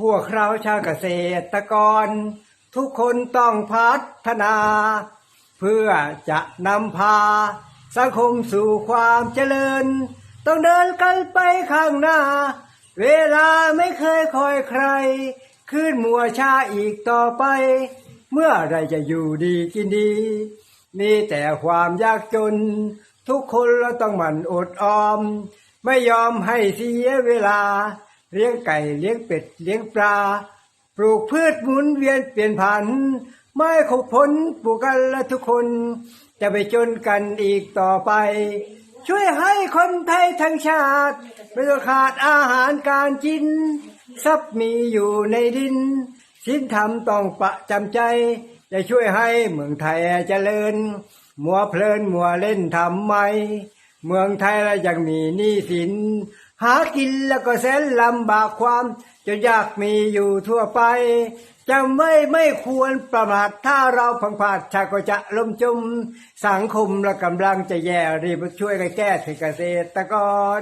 พวกเราชาวเกษตรกร ทุกคนต้องพัฒนา เพื่อจะนำพา สังคมสู่ความเจริญ ต้องเดินกันไปข้างหน้า เวลาไม่เคยคอยใคร ขึ้นมัวชาอีกต่อไป เมื่อไรจะอยู่ดีกินดี มีแต่ความยากจน ทุกคนเราต้องหมั่นอดออม ไม่ยอมให้เสียเวลา เลี้ยงไก่เลี้ยงเป็ดเลี้ยงปลา ปลูกพืชหมุนเวียนเปลี่ยนผันไม่ขบผลปลูกกันและทุกคน จะไปจนกันอีกต่อไป ช่วยให้คนไทยทั้งชาติไม่ต้องขาดอาหารการกิน ทรัพย์มีอยู่ในดินสินธรรมต้องประจำใจ จะช่วยให้เมืองไทยเจริญ มัวเพลินมัวเล่นทำไม เมืองไทยเรายังมีหนี้สิน หากินแล้วก็แสนลำบากความจะยากมีอยู่ทั่วไปจำไว้ไม่ควรประมาทถ้าเราพังผาดชาก็จะล่มจม สังคมเรากำลังจะแย่รีบช่วยกันแก้เถอะเกษตรกร